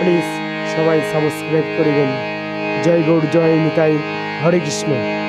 Please সবাই subscribe করে করিবেন জয় গৌর জয় নিতাই। হরে কৃষ্ণ।